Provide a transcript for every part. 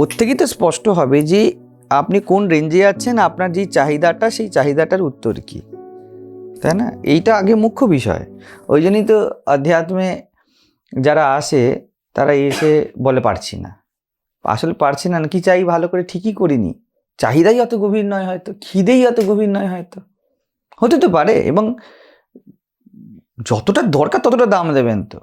ওর থেকেই তো স্পষ্ট হবে যে আপনি কোন রেঞ্জে আছেন, আপনার যে চাহিদাটা, সেই চাহিদাটার উত্তর কি। তাই না? এইটা আগে মুখ্য বিষয়। ওই জন্যই তো অধ্যাত্মে যারা আসে, তারা এসে বলে, পারছি না। আসলে পারছি না, কি চাই? ভালো করে ঠিকই করিনি। চাহিদাই অত গভীর নয় হয়তো, খিদেই অত গভীর নয় হয়তো। হতে তো পারে এবং যতটা দরকার ততটা দাম দেবেন তো।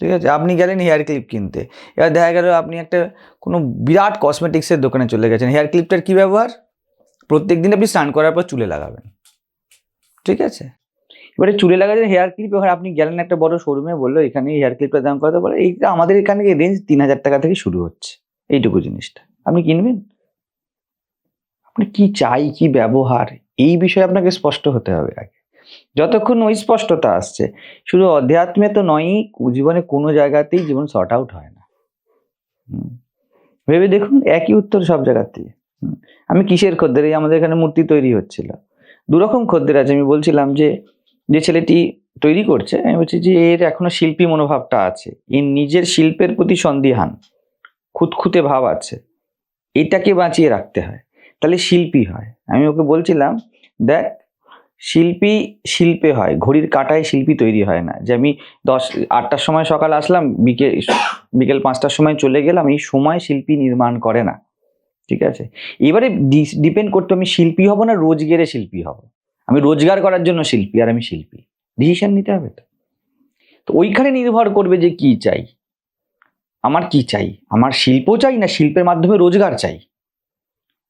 ঠিক আছে? আপনি গেলেন হেয়ার ক্লিপ কিনতে। এবার দেখা গেল আপনি একটা কোনো বিরাট কসমেটিক্সের দোকানে চলে গেছেন। হেয়ার ক্লিপটার কী ব্যবহার? প্রত্যেক দিন আপনি স্নান করার পর চুলে লাগাবেন। ঠিক আছে? এবারে চুলে লাগাচ্ছেন হেয়ার ক্লিপ এবার আপনি গেলেন একটা বড় শোরুমে বলল এখানে হেয়ার ক্লিপটার দাম কত? বলে, এইটা আমাদের এখানে রেঞ্জ তিন হাজার টাকা থেকে শুরু হচ্ছে। এইটুকু জিনিসটা। আপনি কিনবেন? আপনি কি চাই, কি ব্যবহার? এই বিষয়ে আপনাকে স্পষ্ট হতে হবে আগে। যতক্ষণ ওই স্পষ্টতা আসছে, শুধু অধ্যাত্মে তো নয়ই, জীবনে কোনো জায়গাতেই জীবন শর্ট আউট হয় না। ভেবে দেখুন, একই উত্তর সব জায়গাতেই। আমি কিসের খদ্দের? এই আমাদের এখানে মূর্তি তৈরি হচ্ছিল। দুরকম খদ্দের আছে। আমি বলছিলাম যে যে ছেলেটি তৈরি করছে, আমি বলছি যে, এর এখনও শিল্পী মনোভাবটা আছে। এর নিজের শিল্পের প্রতি সন্দিহান, খুঁতখুঁতে ভাব আছে। এটাকে বাঁচিয়ে রাখতে হয়। তাহলে শিল্পী হয়। আমি ওকে বলছিলাম, দেখ শিল্পী শিল্পে হয়, ঘড়ির কাঁটায় শিল্পী তৈরি হয় না। যে আমি দশ, আটটার সময় সকাল আসলাম, বিকেল বিকেল পাঁচটার সময় চলে গেলাম, এই সময় শিল্পী নির্মাণ করে না। ঠিক আছে? এবারে ডিপেন্ড করতে আমি শিল্পী হব না রোজগেরে শিল্পী হব। আমি রোজগার করার জন্য শিল্পী, আর আমি শিল্পী। ডিসিশন নিতে হবে তো। তো ওইখানে নির্ভর করবে যে কি চাই। আমার কি চাই? আমার শিল্প চাই না শিল্পের মাধ্যমে রোজগার চাই?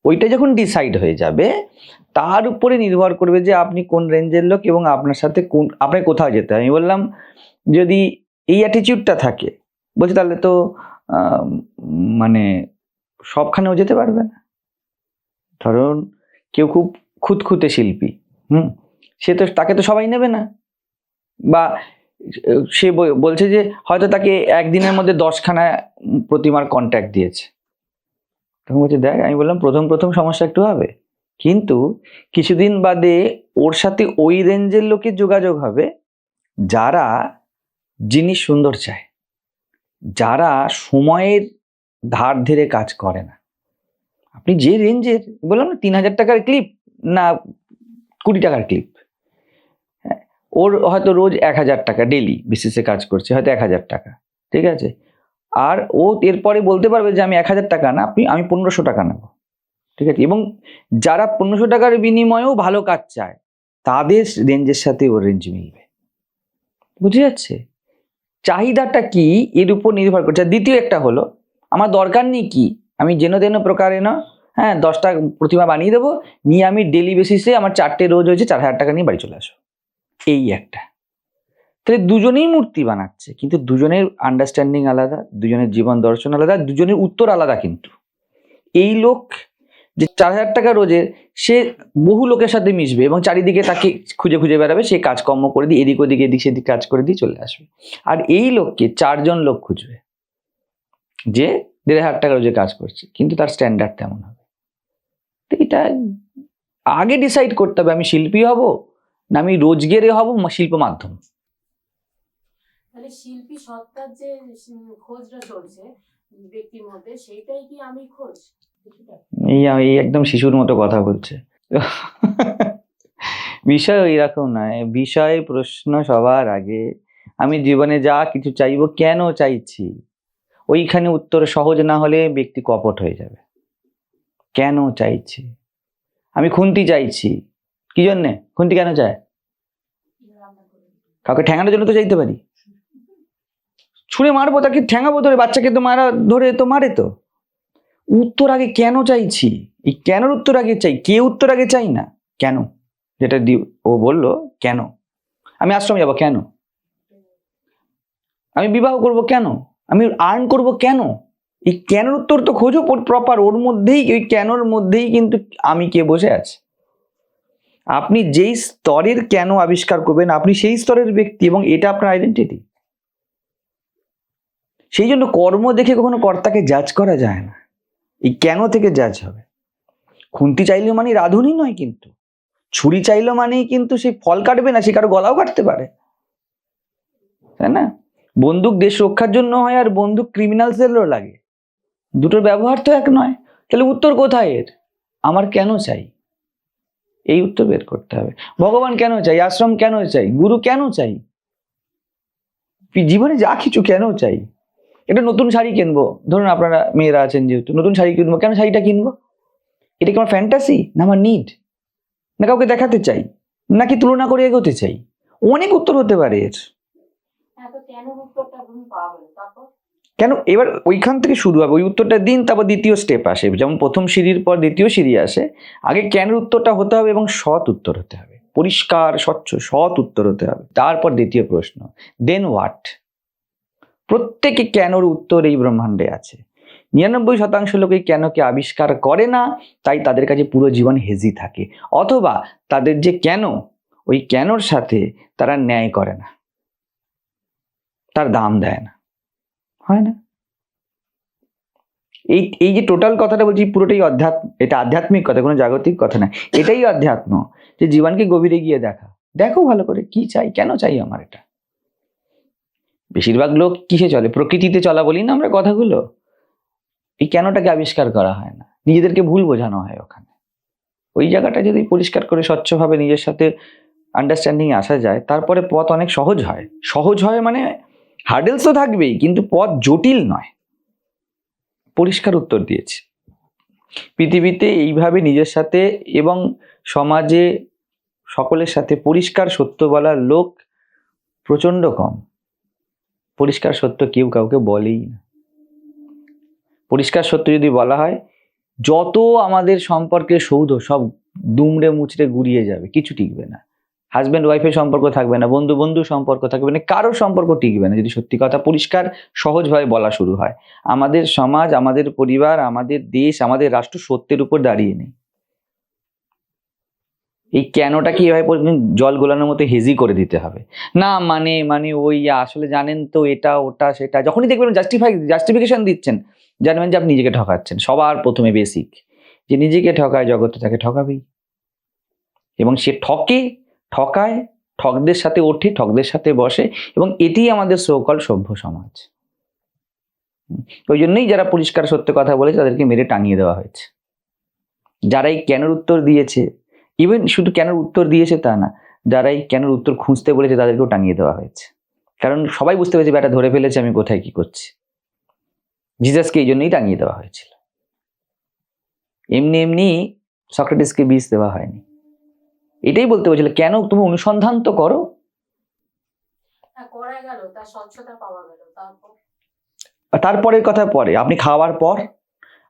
ওইটা যখন ডিসাইড হয়ে যাবে, তার উপরে নির্ভর করবে যে আপনি কোন রেঞ্জের লোক এবং আপনার সাথে কোন, আপনাকে কোথাও যেতে আমি বললাম, যদি এই অ্যাটিটিউডটা থাকে, বলছি তাহলে তো মানে সবখানেও যেতে পারবে না। ধরুন, কেউ খুব খুঁতখুঁতে শিল্পী, হুম? সে তো, তাকে তো সবাই নেবে না। বা সে বল- বলছে যে, হয়তো তাকে একদিনের মধ্যে দশখানা প্রতিমার কন্ট্যাক্ট দিয়েছে। তখন বলছে, দেখ, আমি বললাম, প্রথম প্রথম সমস্যা একটু হবে। কিন্তু কিছুদিন বাদে ওর সাথে ওই রেঞ্জের লোকের যোগাযোগ হবে, যারা জিনিস সুন্দর চায়। যারা সময়ের ধার ধরে কাজ করে না। আপনি যে রেঞ্জের, বললাম না, তিন হাজার টাকার ক্লিপ না কুড়ি টাকার ক্লিপ হ্যাঁ ওর হয়তো রোজ এক হাজার টাকা ডেলি বেসিসে কাজ করছে, হয়তো এক হাজার টাকা, ঠিক আছে? আর ও এরপরে বলতে পারবে যে আমি এক হাজার টাকা না, আপনি আমি পনেরোশো টাকা নেব। ঠিক আছে? এবং যারা পনেরোশো টাকার বিনিময়েও ভালো কাজ চায়, তাদের রেঞ্জের সাথে ওর রেঞ্জ মিলবে। বুঝে যাচ্ছে? চাহিদাটা কি? এর উপর নির্ভর করছে। দ্বিতীয় একটা হলো, আমার দরকার নেই কি? আমি যেন তেন প্রকারে না হ্যাঁ দশটা প্রতিমা বানিয়ে দেবো, নিয়ে আমি ডেলি বেসিসে আমার চারটে রোজ হয়েছে চার হাজার টাকা নিয়ে বাড়ি চলে আসো এই একটা। তাহলে দুজনেই মূর্তি বানাচ্ছে, কিন্তু দুজনের আন্ডারস্ট্যান্ডিং আলাদা, দুজনের জীবন দর্শন আলাদা, দুজনের উত্তর আলাদা কিন্তু। এই লোক যে চার হাজার টাকা রোজের সে বহু লোকের সাথে মিশবে এবং চারিদিকে তাকে খুঁজে খুঁজে বেড়াবে, সে কাজকর্ম করে দিয়ে এদিক ওদিক, এদিক সেদিক কাজ করে দিয়ে চলে আসবে। আর এই লোককে চারজন লোক খুঁজবে, যে দেড় হাজার টাকা রোজে কাজ করছে, কিন্তু তার স্ট্যান্ডার্ড তেমন হবে। তো এটা আগে ডিসাইড করতে হবে, আমি শিল্পী হব না আমি রোজগেরে হব শিল্প মাধ্যম শিল্পী সত্তার যে খোঁজটা চলছে ব্যক্তির মধ্যে সেইটাই কি আমি খোঁজ? এই এই একদম শিশুর মতো কথা বলছে। বিষয় এরকম নয় বিষয় প্রশ্ন সবার আগে। আমি জীবনে যা কিছু চাইব কেন চাইছি? ওইখানে উত্তর সহজ না হলে ব্যক্তি কপট হয়ে যাবে। কেন চাইছি? আমি খুন্তি চাইছি। কি জন্যে? খুন্তি কেন চায়? কাউকে ঠ্যাঙানোর জন্য তো চাইতে পারি। ছুঁড়ে মারবো, তাকে ঠ্যাঙাবো ধরে, বাচ্চাকে তো মারা, ধরে তো মারে তো। উত্তর আগে কেন চাইছি? এই কেনর উত্তর আগে চাই? কে উত্তর আগে চাই না? কেন? যেটা দি ও বলল, কেন? আমি আশ্রমে যাব, কেন? আমি বিবাহ করব কেন? আমি আর্ন করব কেন? এই কেনর উত্তর তো খোঁজো প্রপার ওর মধ্যেই, ওই কেনর মধ্যেই কিন্তু আমি কে বসে আছে। আপনি যেই স্তরের কেন আবিষ্কার করবেন, আপনি সেই স্তরের ব্যক্তি এবং এটা আপনার আইডেন্টিটি সেই জন্য কর্ম দেখে কখনো কর্তাকে জাজ করা যায় না। এই কেন থেকে জাজ হবে? খুন্তি চাইলেও মানে রাঁধুনি নয় কিন্তু। ছুরি চাইলেও মানেই কিন্তু সে ফল কাটবে না, সে কারও গলাও কাটতে পারে। তাই না? বন্দুক দেশ রক্ষার জন্য হয় আর বন্দুক ক্রিমিনালসদেরও লাগে। দুটোর ব্যবহার তো এক নয়। তাহলে উত্তর কোথায় এর? আমার কেন চাই? এই উত্তর বের করতে হবে। ভগবান কেন চাই? আশ্রম কেন চাই? গুরু কেন চাই? জীবনে যা কিছু কেন চাই? এটা নতুন শাড়ি কিনবো। ধরুন আপনারা মেয়েরা আছেন যেহেতু নতুন শাড়ি কিনবো। কেন শাড়িটা কিনবো? এটা কি আমার ফ্যান্টাসি না আমার নিড না কাউকে দেখাতে চাই? নাকি তুলনা করে এগোতে চাই? অনেক উত্তর হতে পারে এর। হ্যাঁ কেন এবার ওইখান থেকে শুরু হবে। ওই উত্তরটা দিন তারপর দ্বিতীয় স্টেপ আসে। যেমন প্রথম সিঁড়ির পর দ্বিতীয় সিঁড়ি আসে। আগে কেন উত্তরটা হতে হবে এবং সৎ উত্তর হতে হবে? পরিষ্কার স্বচ্ছ সৎ উত্তর হতে হবে। তারপর দ্বিতীয় প্রশ্ন দেন হোয়াট প্রত্যেকে কেনর উত্তর এই ব্রহ্মাণ্ডে আছে। নিরানব্বই শতাংশ লোক কেনকে আবিষ্কার করে না, তাই তাদের কাছে পুরো জীবন হেজি থাকে। অথবা তাদের যে কেন, ওই কেনর সাথে তারা ন্যায় করে না। তার দাম দেয় না। হয় না? এই এই যে টোটাল কথাটা বলছি, পুরোটাই অধ্যাত্ম এটা আধ্যাত্মিক কথা, কোনো জাগতিক কথা না। এটাই অধ্যাত্ম, যে জীবনকে গভীরে গিয়ে দেখা। দেখো ভালো করে, কি চাই, কেন চাই আমার এটা? বেশিরভাগ লোক কিসে চলে? প্রকৃতিতে চলা বলি না আমরা কথাগুলো। এই কেনটাকে আবিষ্কার করা হয় না? নিজেদেরকে ভুল বোঝানো হয় ওখানে। ওই জায়গাটা যদি পরিষ্কার করে, স্বচ্ছভাবে নিজের সাথে আন্ডারস্ট্যান্ডিং আসা যায়, তারপরে পথ অনেক সহজ হয়। সহজ হয় মানে হার্ডেলস তো থাকবেই, কিন্তু পথ জটিল নয়। পরিষ্কার উত্তর দিয়েছে। পৃথিবীতে এইভাবে নিজের সাথে এবং সমাজে সকলের সাথে পরিষ্কার সত্য বলার লোক প্রচণ্ড কম। পরিষ্কার সত্য কেউ কাউকে বলেই না। পরিষ্কার সত্য যদি বলা হয়, যত আমাদের সম্পর্কে সৌধ সব দুমড়ে মুচড়ে গুড়িয়ে যাবে, কিছু টিকবে না। হাজব্যান্ড ওয়াইফের সম্পর্ক থাকবে না, বন্ধু বন্ধু সম্পর্ক থাকবে না, কারোর সম্পর্ক টিকবে না। যদি সত্যি কথা পরিষ্কার, সহজভাবে বলা শুরু হয়, আমাদের সমাজ, আমাদের পরিবার, আমাদের দেশ, আমাদের রাষ্ট্র সত্যের উপর দাঁড়িয়ে নেই। এই কেনটা কি পর্যন্ত জল গোলানোর মতো হেজি করে দিতে হবে? না মানে মানে ওই আসলে জানেন তো এটা, ওটা, সেটা, যখনই দেখবেন জাস্টিফাই জাস্টিফিকেশন দিচ্ছেন, জানবেন যে আপনি নিজেকে ঠকাচ্ছেন, সবার প্রথমে বেসিক যে নিজেকে ঠকায় জগতে তাকে ঠকাবেই। এবং সে ঠকে, ঠকায়, ঠকদের সাথে ওঠে, ঠকদের সাথে বসে, এবং এটি আমাদের সকল সভ্য সমাজ। ওই জন্যই যারা পরিষ্কার সত্য কথা বলেছে, তাদেরকে মেরে টাঙিয়ে দেওয়া হয়েছে। যারা এই কেনের উত্তর দিয়েছে ইভেন শুধু কেনের উত্তর দিয়েছে তা না যারা এই কেনের উত্তর খুঁজতে বলেছে তাদেরকেও টাঙিয়ে দেওয়া হয়েছে। কারণ সবাই বুঝতে পেরেছে ব্যাটা ধরে ফেলেছে আমি কোথায় কি করছি? জিজাসকে এই জন্যই টাঙিয়ে দেওয়া হয়েছিল। এমনি এমনি সক্রেটিসকে বিষ দেওয়া হয়নি। এটাই বলতে বলছিল কেন তুমি অনুসন্ধান তো করো? হ্যাঁ তারপরের কথা পরে আপনি খাওয়ার পর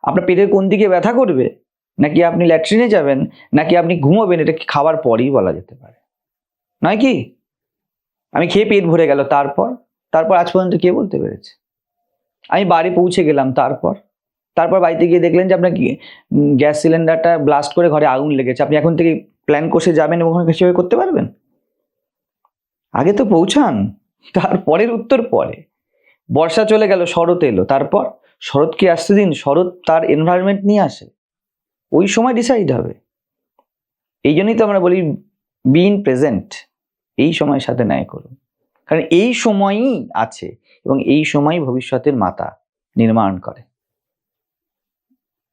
আপনার পেটের কোন দিকে ব্যথা করবে? নাকি আপনি ল্যাট্রিনে যাবেন, নাকি আপনি ঘুমোবেন, এটা কি খাওয়ার পরেই বলা যেতে পারে? নয় কি? আমি খেয়ে পেট ভরে গেল তারপর তারপর আজ পর্যন্ত কে বলতে পেরেছে? আমি বাড়ি পৌঁছে গেলাম তারপর তারপর বাড়িতে গিয়ে দেখলেন যে আপনার গ্যাস সিলিন্ডারটা ব্লাস্ট করে ঘরে আগুন লেগেছে। আপনি এখন থেকে প্ল্যান কষে যাবেন এবং ওখানে সেভাবে করতে পারবেন? আগে তো পৌঁছান তারপরের উত্তর পরে। বর্ষা চলে গেল, শরৎ এলো, তারপর শরৎকে আসতে দিন? শরৎ তার এনভায়রনমেন্ট নিয়ে আসে। ওই সময় ডিসাইড হবে। এই জন্যই তো আমরা বলি বিন প্রেজেন্ট এই সময়ের সাথে ন্যায় করুন কারণ এই সময়ই আছে এবং এই সময় ভবিষ্যতের মাতা নির্মাণ করে।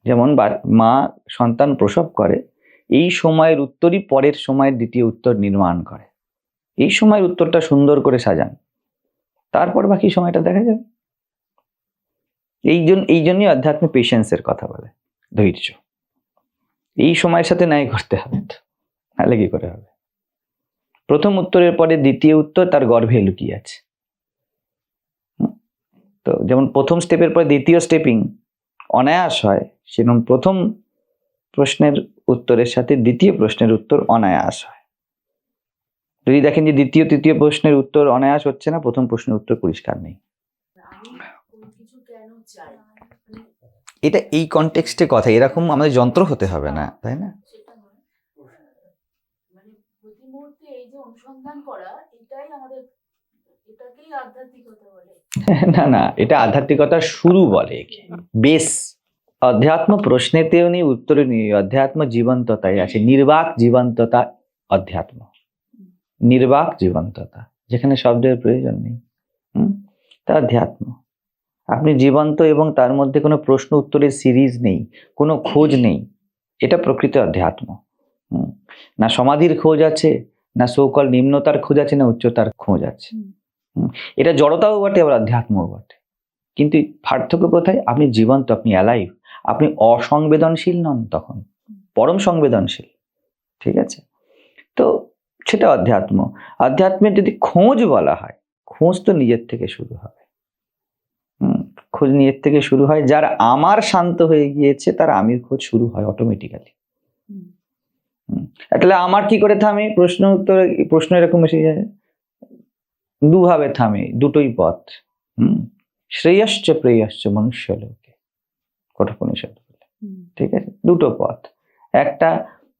যেমন মা সন্তান প্রসব করে, এই সময়ের উত্তরই পরের সময়ের দ্বিতীয় উত্তর নির্মাণ করে। এই সময়ের উত্তরটা সুন্দর করে সাজান। তারপর বাকি সময়টা দেখা যাবে। এই জন্য এই জন্যই আধ্যাত্মিক পেশেন্সের কথা বলে, ধৈর্য। এই সময়ের সাথে ন্যায় করতে হবে। তাহলে কি করে হবে? প্রথম উত্তরের পরে দ্বিতীয় উত্তর তার গর্ভে লুকিয়ে আছে? তো যেমন প্রথম স্টেপের পরে দ্বিতীয় স্টেপিং অনায়াস হয়, সেরকম প্রথম প্রশ্নের উত্তরের সাথে দ্বিতীয় প্রশ্নের উত্তর অনায়াস হয়। যদি দেখেন যে দ্বিতীয়, তৃতীয় প্রশ্নের উত্তর অনায়াস হচ্ছে না, প্রথম প্রশ্নের উত্তর পরিষ্কার নেই আমি কোনো কিছু কেন চাই মানে এটা এই কনটেক্সটে কথা এরকম আমাদের যন্ত্র হতে হবে না তাই না? মানে না না এটা আধ্যাত্মিকতার শুরু বলে বেশ। অধ্যাত্ম প্রশ্নেতেও নেই উত্তরে নেই। অধ্যাত্ম জীবন্ততায় আছে। নির্বাক জীবন্ততা অধ্যাত্ম। নির্বাক জীবন্ততা যেখানে শব্দের প্রয়োজন নেই। হুম? তা অধ্যাত্ম। আপনি জীবন্ত এবং তার মধ্যে কোনো প্রশ্ন উত্তরের সিরিজ নেই কোনো খোঁজ নেই। এটা প্রকৃত অধ্যাত্ম। না সমাধির খোঁজ আছে না সৌকল নিম্নতার খোঁজ আছে না উচ্চতার খোঁজ আছে। এটা জড়তাও বটে আবার অধ্যাত্মও বটে। কিন্তু পার্থক্য কোথায়? আপনি জীবন্ত আপনি অ্যালাইভ আপনি অসংবেদনশীল নন তখন। পরম সংবেদনশীল। ঠিক আছে? তো সেটা অধ্যাত্ম অধ্যাত্মের যদি খোঁজ বলা হয় খোঁজ তো নিজের থেকে শুরু হবে। খোঁজ নিজের থেকে শুরু হয়। যার আমার শান্ত হয়ে গিয়েছে তার আমির খোঁজ শুরু হয় অটোমেটিক্যালি তাহলে আমার কি করে থামে? প্রশ্ন উত্তর প্রশ্ন এরকম এসে যায়। দুভাবে থামে দুটোই পথ। হুম। শ্রেয়শ্চ প্রেয়শ্চ মনুষ্য লোকে কঠোপনিষদ ঠিক আছে? দুটো পথ। একটা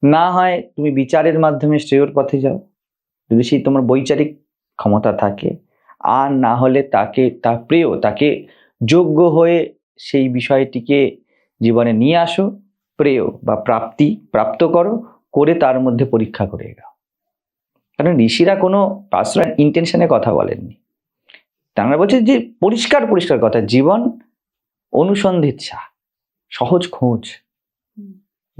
না হয় তুমি বিচারের মাধ্যমে শ্রেয়র পথে যাও। যদি সেই তোমার বৈচারিক ক্ষমতা থাকে আর না হলে তাকে তা প্রিয় তাকে যোগ্য হয়ে সেই বিষয়টিকে জীবনে নিয়ে আসো, প্রেয় বা প্রাপ্তি প্রাপ্ত করো, করে তার মধ্যে পরীক্ষা করে এগাও। কারণ ঋষিরা কোনো পার্সোনাল ইন্টেনশনে কথা বলেননি। তারা বলছে যে পরিষ্কার পরিষ্কার কথা, জীবন অনুসন্ধিচ্ছা সহজ খোঁজ।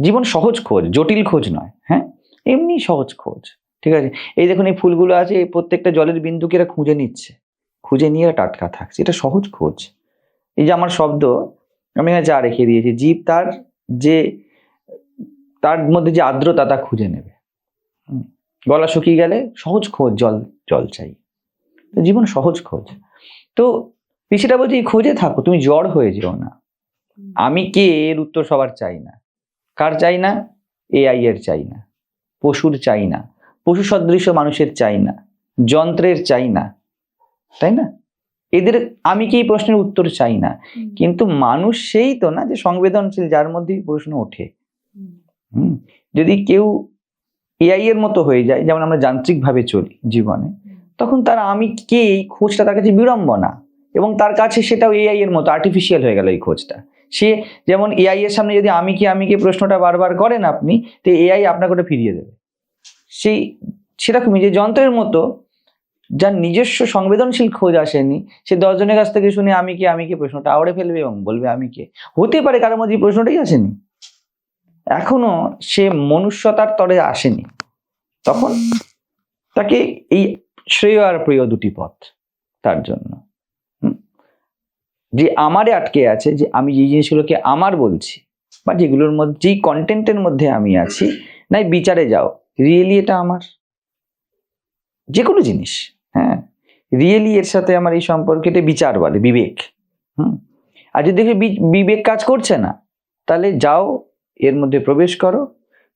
জীবন সহজ খোঁজ, জটিল খোঁজ নয় হ্যাঁ? এমনি সহজ খোঁজ, ঠিক আছে? এই দেখুন, এই ফুলগুলো আছে, এই প্রত্যেকটা জলের বিন্দুকে এরা খুঁজে নিচ্ছে। খুঁজে নিয়ে এরা টাটকা থাকছে, এটা সহজ খোঁজ। এই যে আমার শব্দ, আমি এখানে চা রেখে দিয়েছি, জীব তার যে, তার মধ্যে যে আর্দ্রতা তা খুঁজে নেবে। গলা শুকিয়ে গেলে সহজ খোঁজ, জল জল চাই। জীবন সহজ খোঁজ। তো পিছিটা বলছে খোঁজে থাকো, তুমি জ্বর হয়ে যেও না। আমি কে? এর উত্তর সবার চাই না। কার চাই না? এআই এর চাই না। পশুর চাই না। পশু সদৃশ মানুষের চাই না। যন্ত্রের চাই না। তাই না? এদের আমি কি এই প্রশ্নের উত্তর চাই না? কিন্তু মানুষ সেই তো না যে সংবেদনশীল যার মধ্যেই প্রশ্ন ওঠে। যদি কেউ এআই এর মতো হয়ে যায় যেমন আমরা যান্ত্রিকভাবে চলি জীবনে তখন তার আমি কে এই খোঁজটা তার কাছে বিড়ম্বনা এবং তার কাছে সেটাও এআই এর মতো আর্টিফিশিয়াল হয়ে গেল এই খোঁজটা। সে যেমন এআই এর সামনে যদি আমি কি আমি কি প্রশ্নটা বারবার করেন আপনি তো এআই আপনাকে ওটা ফিরিয়ে দেবে। সেই সেরকমই যে যন্ত্রের মতো যার নিজস্ব সংবেদনশীল খোঁজ আসেনি, সে দশজনের কাছ থেকে শুনে আমি কি আমি কি প্রশ্নটা আওড়ে ফেলবে এবং বলবে আমি কে? হতে পারে কারোর মধ্যে প্রশ্নটাই আসেনি। এখনও সে মনুষ্যতার তরে আসেনি। তখন তাকে এই শ্রেয় আর প্রিয় দুটি পথ তার জন্য? যে আমারে আটকে আছে, যে আমি যে জিনিসগুলোকে আমার বলছি বা যেগুলোর মধ্যে, যেই কন্টেন্টের মধ্যে আমি আছি, নাই বিচারে যাও। রিয়েলি এটা আমার? যে কোনো জিনিস। হ্যাঁ? রিয়েলি এর সাথে আমার এই সম্পর্কটা বিচার বলে, বিবেক। হুম? আর যদি দেখি বিবেক কাজ করছে না, তাহলে যাও, এর মধ্যে প্রবেশ করো।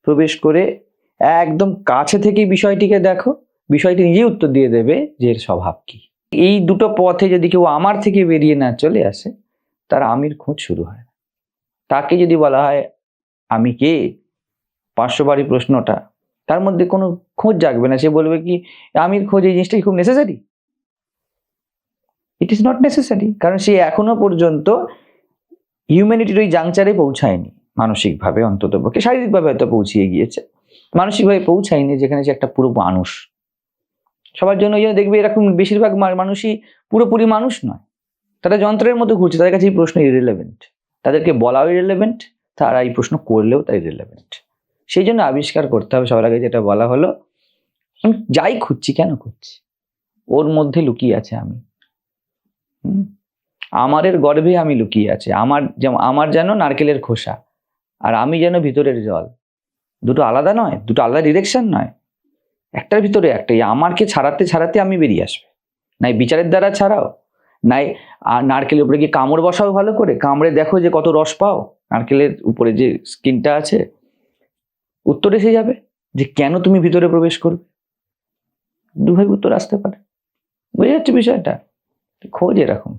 প্রবেশ করে একদম কাছে থেকে বিষয়টিকে দেখো। বিষয়টি নিজেই উত্তর দিয়ে দেবে যে এর স্বভাব কি। এই দুটো পথে যদি কেউ আমার থেকে বেরিয়ে না চলে আসে, তার আমির খোঁজ শুরু হয় তাকে যদি বলা হয়, আমি কে? পাঁচশো বাড়ি প্রশ্নটা। তার মধ্যে কোনো খোঁজ জাগবে না। সে বলবে কি, আমির খোঁজ এই জিনিসটা কি খুব necessary it is not necessary কারণ সে এখনও পর্যন্ত হিউম্যানিটির ওই জাংচারে পৌঁছায়নি মানসিকভাবে, অন্তত পক্ষে। শারীরিকভাবে হয়তো পৌঁছিয়ে গিয়েছে। মানসিকভাবে পৌঁছায়নি যেখানে সে একটা পুরো মানুষ। সবার জন্য ওই জন্য দেখবে এরকম বেশিরভাগ মানুষই পুরোপুরি মানুষ নয়। তারা যন্ত্রের মতো ঘুরছে, তাদের কাছে এই প্রশ্ন ইরেলেভেন্ট তাদেরকে বলাও ইরেলেভেন্ট তারা এই প্রশ্ন করলেও তাই ইরেলেভেন্ট সেই জন্য আবিষ্কার করতে হবে। সবার আগে যেটা বলা হলো আমি যাই খুঁজছি, কেন খুঁজছি? ওর মধ্যে লুকিয়ে আছে আমি? আমারের গর্ভে আমি লুকিয়ে আছে। আমার যেমন, আমার যেন নারকেলের খোসা আর আমি যেন ভিতরের জল। দুটো আলাদা নয়, দুটো আলাদা ডিরেকশন নয়। একটার ভিতরে একটাই। আমারকে ছাড়াতে ছাড়াতে আমি বেরিয়ে আসবে। নাই বিচারের দ্বারা ছাড়াও নাই নারকেলের উপরে গিয়ে কামড় বসাও ভালো করে। কামড়ে দেখো যে কত রস পাও। নারকেলের উপরে যে স্কিনটা আছে, উত্তর এসে যাবে যে কেন তুমি ভিতরে প্রবেশ করবে? দুভাবে উত্তর আসতে পারে। বুঝে যাচ্ছে বিষয়টা? খোঁজ এরকম।